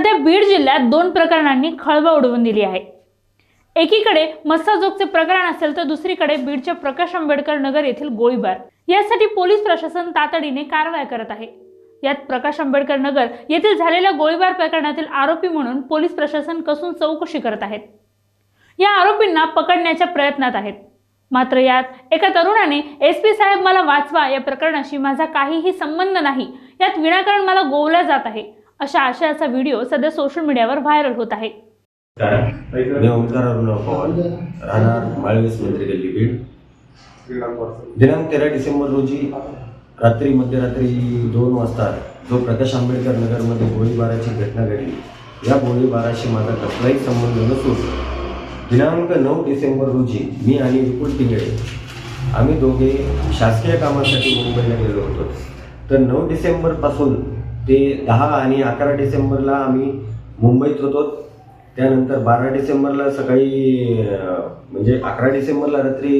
सध्या बीड जिल्ह्यात दोन प्रकरणांनी खळबळ उडवून दिली आहे. एकीकडे मस्साजोगचे प्रकरण असेल तर दुसरीकडे बीडच्या प्रकाश आंबेडकर नगर येथील गोळीबार. यासाठी पोलीस प्रशासन तातडीने कारवाई करत आहे. यात प्रकाश आंबेडकर नगर येथील झालेल्या गोळीबार प्रकरणातील आरोपी म्हणून पोलीस प्रशासन कसून चौकशी करत आहेत. या आरोपींना पकडण्याच्या प्रयत्नात आहेत. मात्र यात एका तरुणाने एस पी साहेब मला वाचवा. या प्रकरणाशी माझा काहीही संबंध नाही. यात विनाकारण मला गोवला जात आहे. अशा आशयाचा व्हिडिओ सध्या सोशल मीडियावर व्हायरल होत आहे. मी ओंकार अरुणराव पवार राहणार माळवीस मंत्री गल्ली बीड. दिनांक तेरा डिसेंबर रोजी रात्री मध्यरात्री दोन वाजता जो प्रकाश आंबेडकर नगरमध्ये गोळीबाराची घटना घडली या गोळीबाराशी माझा कसलाही संबंध नसून दिनांक नऊ डिसेंबर रोजी मी आणि विपुल पिंगळे आम्ही दोघे शासकीय कामासाठी मुंबईला गेलो होतो. तर नऊ डिसेंबरपासून ते दहा आणि अकरा डिसेंबरला आम्ही मुंबईत होतो. त्यानंतर बारा डिसेंबरला सकाळी म्हणजे अकरा डिसेंबरला रात्री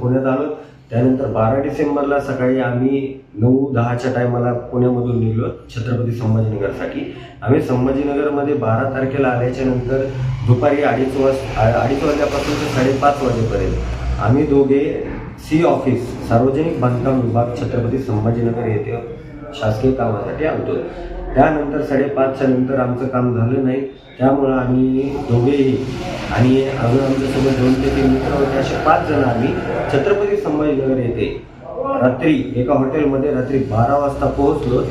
पुण्यात आलो. त्यानंतर बारा डिसेंबरला सकाळी आम्ही नऊ दहाच्या टायमाला पुण्यामधून निघलो छत्रपती संभाजीनगरसाठी. आम्ही संभाजीनगरमध्ये बारा तारखेला आल्याच्यानंतर दुपारी अडीच वाज अडीच वाजल्यापासून ते साडेपाच वाजेपर्यंत आम्ही दोघे सी ऑफिस सार्वजनिक बांधकाम विभाग छत्रपती संभाजीनगर येथे शासकीय कामासाठी आलतो त्यानंतर साडेपाचच्या नंतर आमचं काम झालं नाही. त्यामुळं आम्ही दोघेही आणि अजून आमच्यासोबत दोन ते तीन मित्र होते. असे पाच जण आम्ही छत्रपती संभाजीनगर येथे रात्री एका हॉटेलमध्ये रात्री बारा वाजता पोहोचलो.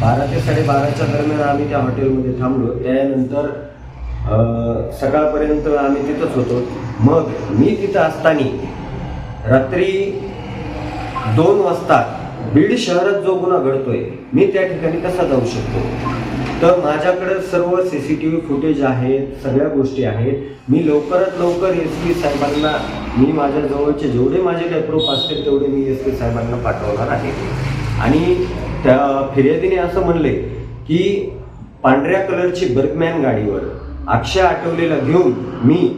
बारा ते साडेबाराच्या दरम्यान आम्ही त्या हॉटेलमध्ये थांबलो. त्यानंतर सकाळपर्यंत आम्ही तिथंच होतो. मग मी तिथं असताना रात्री दोन वाजता बीड शहरात जो गुन्हा घडतोय मी त्या ठिकाणी कसा जाऊ शकतो? तर माझ्याकडे सर्व C C T V footage आहेत सगळ्या गोष्टी आहेत. मी लवकरात लवकर एस पी साहेबांना मी माझ्या जवळचे जेवढे माझे काही प्रूफ असतील तेवढे मी एस पी साहेबांना पाठवणार आहे. आणि त्या फिर्यादीने असं म्हणले की पांढऱ्या कलरची बर्गमॅन गाडीवर अक्षय आठवलेला घेऊन मी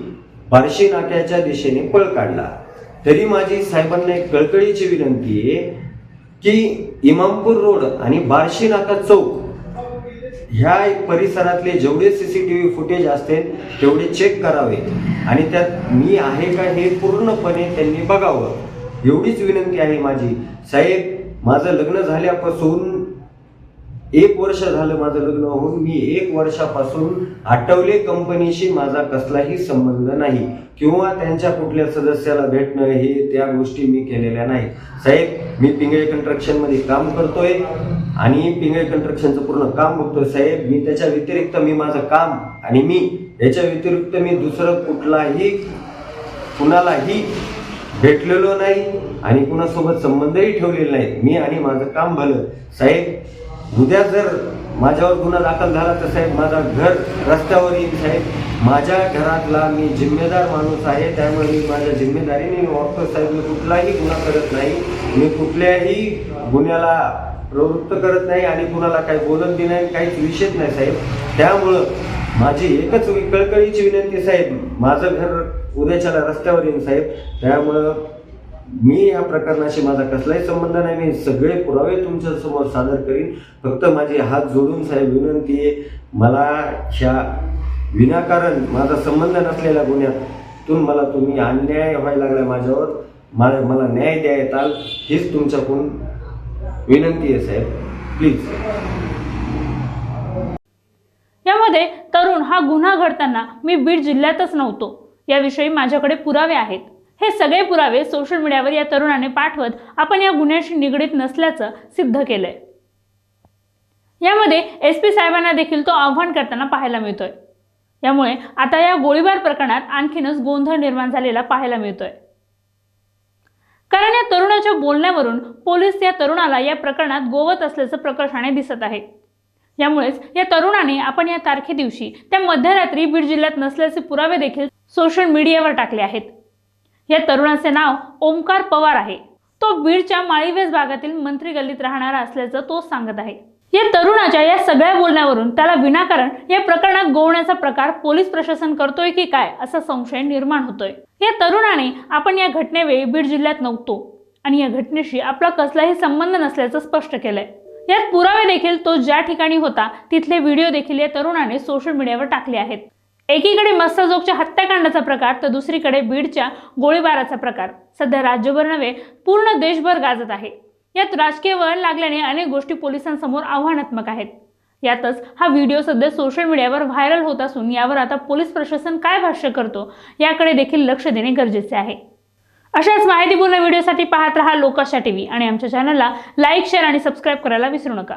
बार्शी नाक्याच्या दिशेने पळ काढला. तरी माझी साहेबांना एक कळकळीची विनंती आहे की इमामपूर रोड आणि बार्शी नाका चौक ह्या परिसरातले जेवढे C C T V footage असतील तेवढे चेक करावे. आणि त्यात मी आहे का हे पूर्णपणे त्यांनी बघावं. एवढीच विनंती आहे माझी. साहेब माझं लग्न झाल्यापासून एक वर्ष झालं माझं लग्न होऊन मी एक वर्षापासून आठवले कंपनीशी माझा कसलाही संबंध नाही. किंवा त्यांच्या कुठल्या सदस्याला भेटणं हे त्या गोष्टी मी केलेल्या नाही. साहेब मी पिंगळे कंस्ट्रक्शनमध्ये काम करतोय आणि पिंगळे कंस्ट्रक्शनचं पूर्ण काम बघतोय. साहेब मी त्याच्या व्यतिरिक्त मी माझं काम आणि मी याच्या व्यतिरिक्त मी दुसरं कुठलाही कुणालाही भेटलेलो नाही आणि कुणासोबत संबंधही ठेवलेला नाहीत. मी आणि माझं काम भलं. साहेब उद्या जर माझ्यावर गुन्हा दाखल झाला तर साहेब माझा घर रस्त्यावर येईल साहेब. माझ्या घरातला मी जिम्मेदार माणूस आहे त्यामुळे मी माझ्या जिम्मेदारीने मी वागतो साहेब. मी कुठलाही गुन्हा करत नाही. मी कुठल्याही गुन्ह्याला प्रवृत्त करत नाही आणि कुणाला काही बोलत बी नाही काहीच विषयच नाही साहेब. त्यामुळं माझी एकच कळकळीची विनंती साहेब माझं घर उद्याच्याला रस्त्यावर येईल साहेब. त्यामुळं मी या प्रकरणाशी माझा कसलाही संबंध नाही मी सगळे पुरावे तुमच्यासमोर सादर करीन. फक्त माझे हात जोडून साहेब विनंती आहे मला ह्या विनाकारण माझा संबंध नसलेल्या गुन्ह्यातून मला तुम्ही अन्याय व्हायला लागला माझ्यावर. मला मला न्याय द्या येताल हीच तुमच्याकडून विनंती आहे साहेब. प्लीज यामध्ये तरुण हा गुन्हा घडताना मी बीड जिल्ह्यातच नव्हतो. याविषयी माझ्याकडे पुरावे आहेत. हे सगळे पुरावे सोशल मीडियावर या तरुणाने पाठवत आपण या गुन्ह्याशी निगडीत नसल्याचं सिद्ध केलंय. यामध्ये एस पी साहेबांना देखील तो आव्हान करताना पाहायला मिळतोय. यामुळे आता या गोळीबार प्रकरणात आणखीनच गोंधळ निर्माण झालेला पाहायला मिळतोय. कारण या तरुणाच्या बोलण्यावरून पोलीस या तरुणाला या प्रकरणात गोवत असल्याचं प्रकर्षाने दिसत आहे. यामुळेच या तरुणाने आपण या तारखे दिवशी त्या मध्यरात्री बीड जिल्ह्यात नसल्याचे पुरावे देखील सोशल मीडियावर टाकले आहेत. या तरुणाचे नाव ओमकार पवार आहे. तो बीडच्या माळीवेस भागातील मंत्री गल्लीत राहणारा असल्याचं तो सांगत आहे. या तरुणाच्या या सगळ्या बोलण्यावरून त्याला विनाकारण या प्रकरणात गोवण्याचा प्रकार पोलीस प्रशासन करतोय की काय असा संशय निर्माण होतोय. या तरुणाने आपण या घटनेवेळी बीड जिल्ह्यात नव्हतो आणि या घटनेशी आपला कसलाही संबंध नसल्याचं स्पष्ट केलंय. यात पुरावे देखील तो ज्या ठिकाणी होता तिथले व्हिडिओ देखील या तरुणाने सोशल मीडियावर टाकले आहेत. एकीकडे मस्ताजोगच्या हत्याकांडाचा प्रकार तर दुसरीकडे बीडच्या गोळीबाराचा प्रकार. सध्या राज्यभर नव्हे पूर्ण देशभर गाजत आहे. यात राजकीय वळण लागल्याने अनेक गोष्टी पोलिसांसमोर आव्हानात्मक आहेत. यातच हा व्हिडिओ सध्या सोशल मीडियावर व्हायरल होत असून यावर आता पोलीस प्रशासन काय भाष्य करतो याकडे देखील लक्ष देणे गरजेचे आहे. अशाच माहितीपूर्ण व्हिडिओसाठी पाहत रहा लोकाशा टीव्ही आणि आमच्या चॅनलला लाईक शेअर आणि सबस्क्राईब करायला विसरू नका.